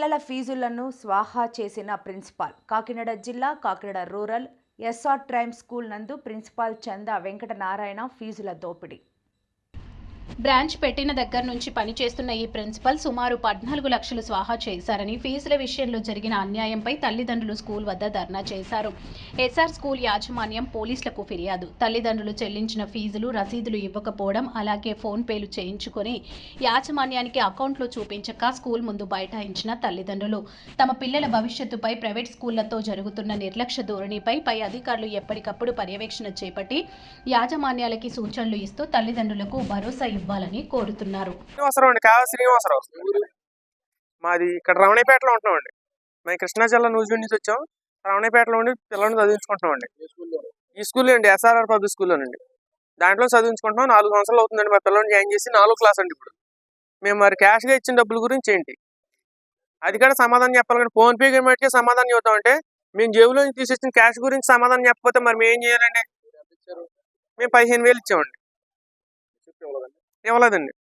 పిల్లల ఫీజులను స్వాహా చేసిన ప్రిన్సిపాల్. కాకినాడ జిల్లా కాకినాడ రూరల్ ఎస్ఆర్ ట్రైమ్ స్కూల్ నందు ప్రిన్సిపాల్ చందా వెంకటనారాయణ ఫీజుల దోపిడీ. బ్రాంచ్ పెట్టిన దగ్గర నుంచి పనిచేస్తున్న ఈ ప్రిన్సిపల్ సుమారు పద్నాలుగు లక్షలు స్వాహా చేశారని ఫీజుల విషయంలో జరిగిన అన్యాయంపై తల్లిదండ్రులు స్కూల్ వద్ద ధర్నా చేశారు. ఎస్ఆర్ స్కూల్ యాజమాన్యం పోలీసులకు ఫిర్యాదు. తల్లిదండ్రులు చెల్లించిన ఫీజులు రసీదులు ఇవ్వకపోవడం అలాగే ఫోన్ పేలు చేయించుకొని యాజమాన్యానికి అకౌంట్లో చూపించక స్కూల్ ముందు బైఠాయించిన తల్లిదండ్రులు. తమ పిల్లల భవిష్యత్తుపై ప్రైవేట్ స్కూళ్ళతో జరుగుతున్న నిర్లక్ష్య ధోరణిపై పై అధికారులు ఎప్పటికప్పుడు పర్యవేక్షణ చేపట్టి యాజమాన్యాలకి సూచనలు ఇస్తూ తల్లిదండ్రులకు భరోసా ఇవ్వాలని కోరుతున్నారు. శ్రీనివాసరావు మాది ఇక్కడ రమణీపేటలో ఉంటున్నామండి. మేము కృష్ణా జిల్లా నూజివీడ్ నుంచి వచ్చాం రమణీపేటలో ఉండి పిల్లల్ని చదివించుకుంటున్నామండి. ఈ స్కూల్లో అండి ఎస్ఆర్ఆర్ పబ్లిక్ స్కూల్లోనండి. దాంట్లో చదివించుకుంటున్నాం. నాలుగు సంవత్సరాలు అవుతుందండి మా పిల్లల్ని జాయిన్ చేసి. నాలుగు క్లాస్ అండి ఇప్పుడు. మేము మరి క్యాష్గా ఇచ్చిన డబ్బుల గురించి ఏంటి? అది కూడా సమాధానం చెప్పాలి కానీ ఫోన్ పే మట్టికి సమాధానం చెబుతామంటే మేము జేబులో నుంచి తీసేసిన క్యాష్ గురించి సమాధానం చెప్పకపోతే మరి మేము ఏం చేయాలండి మేము పదిహేను వేలు ఇచ్చామండి. ఇవ్వలేదండి.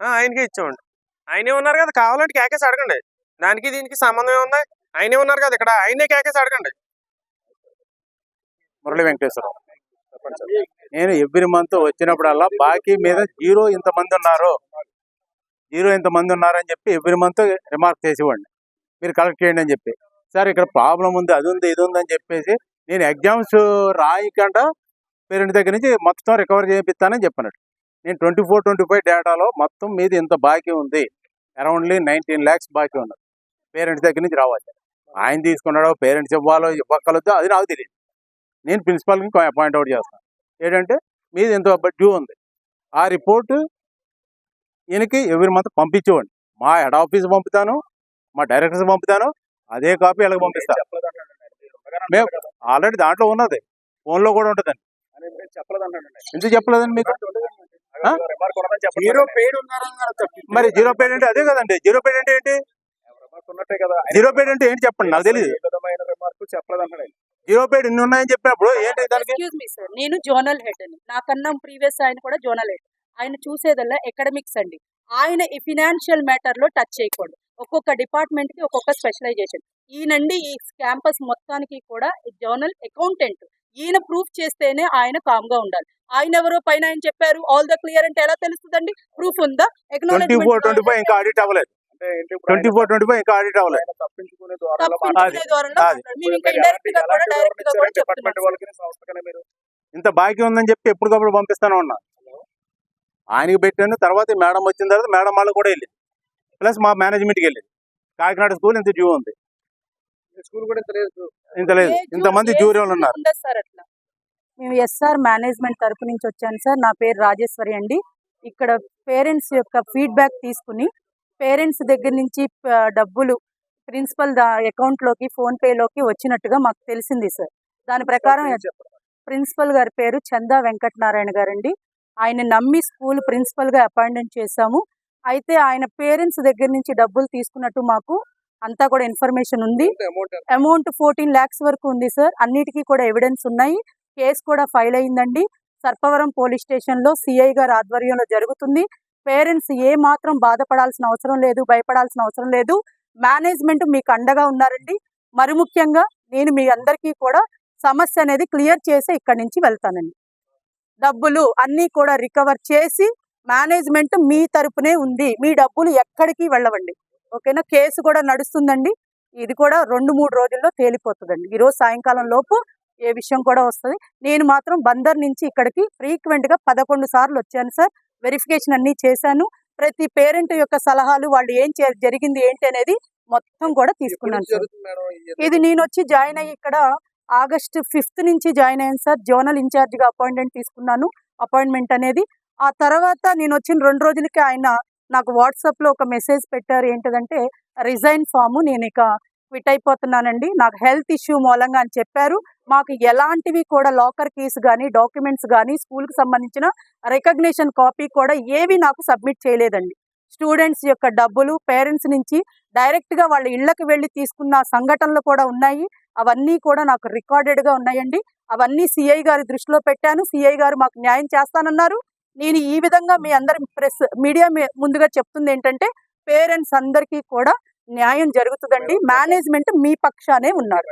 ఆయనకే ఇచ్చామండి. ఆయనే ఉన్నారు కదా కావాలంటే కేకేసి అడగండి. దానికి దీనికి సంబంధం ఏముంది? ఆయనే ఉన్నారు కదా ఇక్కడ ఆయనే కేకేసి అడగండి. మురళి వెంకటేశ్వరరావు. నేను ఎవ్రీ మంత్ వచ్చినప్పుడల్లా బాకీ మీద జీరో ఇంతమంది ఉన్నారు. జీరో ఇంతమంది ఉన్నారని చెప్పి ఎవ్రీ మంత్ రిమార్క్ చేసేవాడిని. మీరు కలెక్ట్ చేయండి అని చెప్పి. సార్ ఇక్కడ ప్రాబ్లం ఉంది అది ఉంది ఇది ఉంది అని చెప్పేసి నేను ఎగ్జామ్స్ రాయకుండా పేరెంట్ దగ్గర నుంచి మొత్తం రికవర్ చేపిస్తానని చెప్పినట్టు. నేను ట్వంటీ ఫోర్ ట్వంటీ ఫైవ్ డేటాలో మొత్తం మీద ఇంత బాకీ ఉంది. అరౌండ్లీ నైన్టీన్ ల్యాక్స్ బాకీ ఉన్నది. పేరెంట్స్ దగ్గర నుంచి రావాలి. ఆయన తీసుకున్నాడో పేరెంట్స్ ఇవ్వాలో ఇవ్వగలదో అది నాకు తెలియదు. నేను ప్రిన్సిపాల్కి పాయింట్ అవుట్ చేస్తాను ఏంటంటే మీది ఎంత డ్యూ ఉంది. ఆ రిపోర్టు ఈయనకి ఎవరి మంత్ పంపించేవాడిని. మా హెడ్ ఆఫీస్ పంపుతాను మా డైరెక్టర్స్ పంపుతాను అదే కాపీ వీళ్ళకి పంపిస్తాను మేము ఆల్రెడీ దాంట్లో ఉన్నది. ఫోన్లో కూడా ఉంటుందండి. ఎందుకు చెప్పలేదండి మీకు? జీరో పేడ్ మరి జీరో పేడ్ అంటే అదే కదండి. జీరో పేడ్ అంటే ఏంటి? ఉన్నట్టే కదా. జీరో పేడ్ అంటే ఏంటి చెప్పండి? నాకు తెలియదు జీరో పేడ్ ఇన్ని ఉన్నాయని చెప్పినప్పుడు ఏంటి దానికి? ఎక్స్క్యూజ్ మీ సార్ నేను జోనల్ హెడ్ అని. నాకన్నా ప్రీవియస్ ఆయన కూడా జోనల్ హెడ్ ఆయన చూసేదల్లా ఎకడమిక్స్ అండి. ఆయన ఈ ఫినాన్షియల్ మ్యాటర్లో టచ్ చేయకూడదు. ఒక్కొక్క డిపార్ట్మెంట్కి ఒక్కొక్క స్పెషలైజేషన్. ఈయనండి ఈ క్యాంపస్ మొత్తానికి కూడా జోనల్ అకౌంటెంట్. ఈయన ప్రూఫ్ చేస్తేనే ఆయన కామ్గా ఉండాలి. ఆయన ఎవరో పైన ఆయన చెప్పారు. ఆల్ ద క్లియర్ అంటే ఎలా తెలుస్తుందండి? ప్రూఫ్ ఉందా? ట్వంటీ ఫోర్ ట్వంటీ ఫైవ్ ఇంకా ఆడిట్ అవ్వలేదు. తప్పించుకునే మీరు ఇంత బాకీ ఉందని చెప్పి ఎప్పటికప్పుడు పంపిస్తాను ఉన్నా ఆయనకి పెట్టాను తర్వాత మేడం వచ్చిన తర్వాత మేడం వాళ్ళు కూడా వెళ్ళింది ప్లస్ మా మేనేజ్మెంట్కి వెళ్ళింది కాకినాడ స్కూల్ ఇంత డ్యూ ఉంది. స్కూల్ కూడా ఇంత లేదు. లేదు. ఇంతమంది ఉన్నారు. ఉండదు సార్ అట్లా. మేము ఎస్ఆర్ మేనేజ్మెంట్ తరపు నుంచి వచ్చాను సార్. నా పేరు రాజేశ్వరి అండి. ఇక్కడ పేరెంట్స్ యొక్క ఫీడ్బ్యాక్ తీసుకుని పేరెంట్స్ దగ్గర నుంచి డబ్బులు ప్రిన్సిపల్ అకౌంట్లోకి ఫోన్పేలోకి వచ్చినట్టుగా మాకు తెలిసింది సార్. దాని ప్రకారం ప్రిన్సిపల్ గారి పేరు చందా వెంకటనారాయణ గారండి. ఆయన నమ్మి స్కూల్ ప్రిన్సిపల్గా అపాయింట్మెంట్ చేశాము. అయితే ఆయన పేరెంట్స్ దగ్గర నుంచి డబ్బులు తీసుకున్నట్టు మాకు అంతా కూడా ఇన్ఫర్మేషన్ ఉంది. అమౌంట్ ఫోర్టీన్ ల్యాక్స్ వరకు ఉంది సార్. అన్నిటికీ కూడా ఎవిడెన్స్ ఉన్నాయి. కేసు కూడా ఫైల్ అయిందండి. సర్పవరం పోలీస్ స్టేషన్లో సిఐ గారి ఆధ్వర్యంలో జరుగుతుంది. పేరెంట్స్ ఏ మాత్రం బాధపడాల్సిన అవసరం లేదు భయపడాల్సిన అవసరం లేదు. మేనేజ్మెంట్ మీకు అండగా ఉన్నారండి. మరి ముఖ్యంగా నేను మీ అందరికీ కూడా సమస్య అనేది క్లియర్ చేసి ఇక్కడి నుంచి వెళ్తానండి. డబ్బులు అన్నీ కూడా రికవర్ చేసి మేనేజ్మెంట్ మీ తరపునే ఉంది. మీ డబ్బులు ఎక్కడికి వెళ్ళవండి. ఓకేనా? కేసు కూడా నడుస్తుందండి. ఇది కూడా రెండు మూడు రోజుల్లో తేలిపోతుందండి. ఈరోజు సాయంకాలం లోపు ఏ విషయం కూడా వస్తుంది. నేను మాత్రం బందర్ నుంచి ఇక్కడికి ఫ్రీక్వెంట్గా పదకొండు సార్లు వచ్చాను సార్. వెరిఫికేషన్ అన్ని చేశాను. ప్రతి పేరెంట్ యొక్క సలహాలు వాళ్ళు ఏం జరిగింది ఏంటి అనేది మొత్తం కూడా తీసుకున్నాను సార్. ఇది నేను వచ్చి జాయిన్ అయ్యి ఇక్కడ ఆగస్ట్ ఫిఫ్త్ నుంచి జాయిన్ అయ్యాను సార్. జోనల్ ఇన్ఛార్జ్గా అపాయింట్మెంట్ తీసుకున్నాను. అపాయింట్మెంట్ అనేది ఆ తర్వాత నేను వచ్చిన రెండు రోజులకి ఆయన నాకు వాట్సాప్లో ఒక మెసేజ్ పెట్టారు. ఏంటంటే రిజైన్ ఫామ్ నేను ఇక క్విట్ అయిపోతున్నానండి. నాకు హెల్త్ ఇష్యూ మూలంగా అని చెప్పారు. మాకు ఎలాంటివి కూడా లాకర్ కీస్ కానీ డాక్యుమెంట్స్ కానీ స్కూల్కి సంబంధించిన రికగ్నేషన్ కాపీ కూడా ఏవి నాకు సబ్మిట్ చేయలేదండి. స్టూడెంట్స్ యొక్క డబ్బులు పేరెంట్స్ నుంచి డైరెక్ట్గా వాళ్ళ ఇళ్ళకు వెళ్ళి తీసుకున్న సంఘటనలు కూడా ఉన్నాయి. అవన్నీ కూడా నాకు రికార్డెడ్గా ఉన్నాయండి. అవన్నీ సిఐ గారి దృష్టిలో పెట్టాను. సిఐ గారు మాకు న్యాయం చేస్తానన్నారు. నేను ఈ విధంగా మీ అందరి ప్రెస్ మీడియా ముందుగా చెప్తుంది ఏంటంటే పేరెంట్స్ అందరికీ కూడా న్యాయం జరుగుతుందండి. మేనేజ్మెంట్ మీ పక్షానే ఉన్నారు.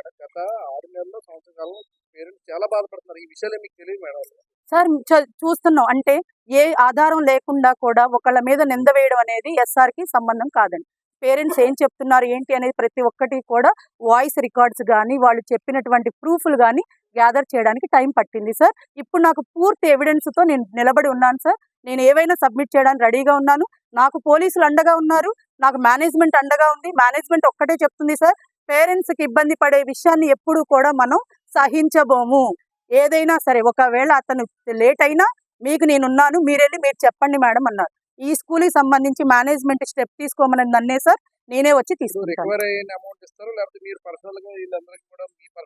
సార్ చూస్తున్నాం. అంటే ఏ ఆధారం లేకుండా కూడా ఒకళ్ళ మీద నింద వేయడం అనేది ఎస్ఆర్కి సంబంధం కాదండి. పేరెంట్స్ ఏం చెప్తున్నారు ఏంటి అనేది ప్రతి ఒక్కటి కూడా వాయిస్ రికార్డ్స్ కానీ వాళ్ళు చెప్పినటువంటి ప్రూఫ్లు కానీ గ్యాదర్ చేయడానికి టైం పట్టింది సార్. ఇప్పుడు నాకు పూర్తి ఎవిడెన్స్తో నేను నిలబడి ఉన్నాను సార్. నేను ఏవైనా సబ్మిట్ చేయడానికి రెడీగా ఉన్నాను. నాకు పోలీసులు అండగా ఉన్నారు. నాకు మేనేజ్మెంట్ అండగా ఉంది. మేనేజ్మెంట్ ఒక్కటే చెప్తుంది సార్. పేరెంట్స్కి ఇబ్బంది పడే విషయాన్ని ఎప్పుడు కూడా మనం సహించబోము. ఏదైనా సరే ఒకవేళ అతను లేట్ అయినా మీకు నేనున్నాను మీరెళ్ళి మీరు చెప్పండి మేడం అన్నారు. ఈ స్కూల్కి సంబంధించి మేనేజ్మెంట్ స్టెప్ తీసుకోమని నన్నే సార్. నేనే వచ్చి తీసుకుంటాను.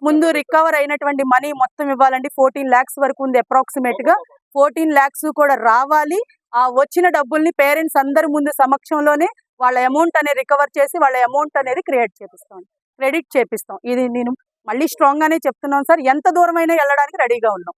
ముందు రికవర్ అయినటువంటి మనీ మొత్తం ఇవ్వాలండి. ఫోర్టీన్ ల్యాక్స్ వరకు ఉంది అప్రాక్సిమేట్గా. ఫోర్టీన్ ల్యాక్స్ కూడా రావాలి. ఆ వచ్చిన డబ్బుల్ని పేరెంట్స్ అందరి ముందు సమక్షంలోనే వాళ్ళ అమౌంట్ అనేది రికవర్ చేసి వాళ్ళ అమౌంట్ అనేది క్రియేట్ చేపిస్తాం. క్రెడిట్ చేపిస్తాం. ఇది నేను మళ్ళీ స్ట్రాంగ్ గానే చెప్తున్నాను సార్. ఎంత దూరమైనా వెళ్ళడానికి రెడీగా ఉన్నాం.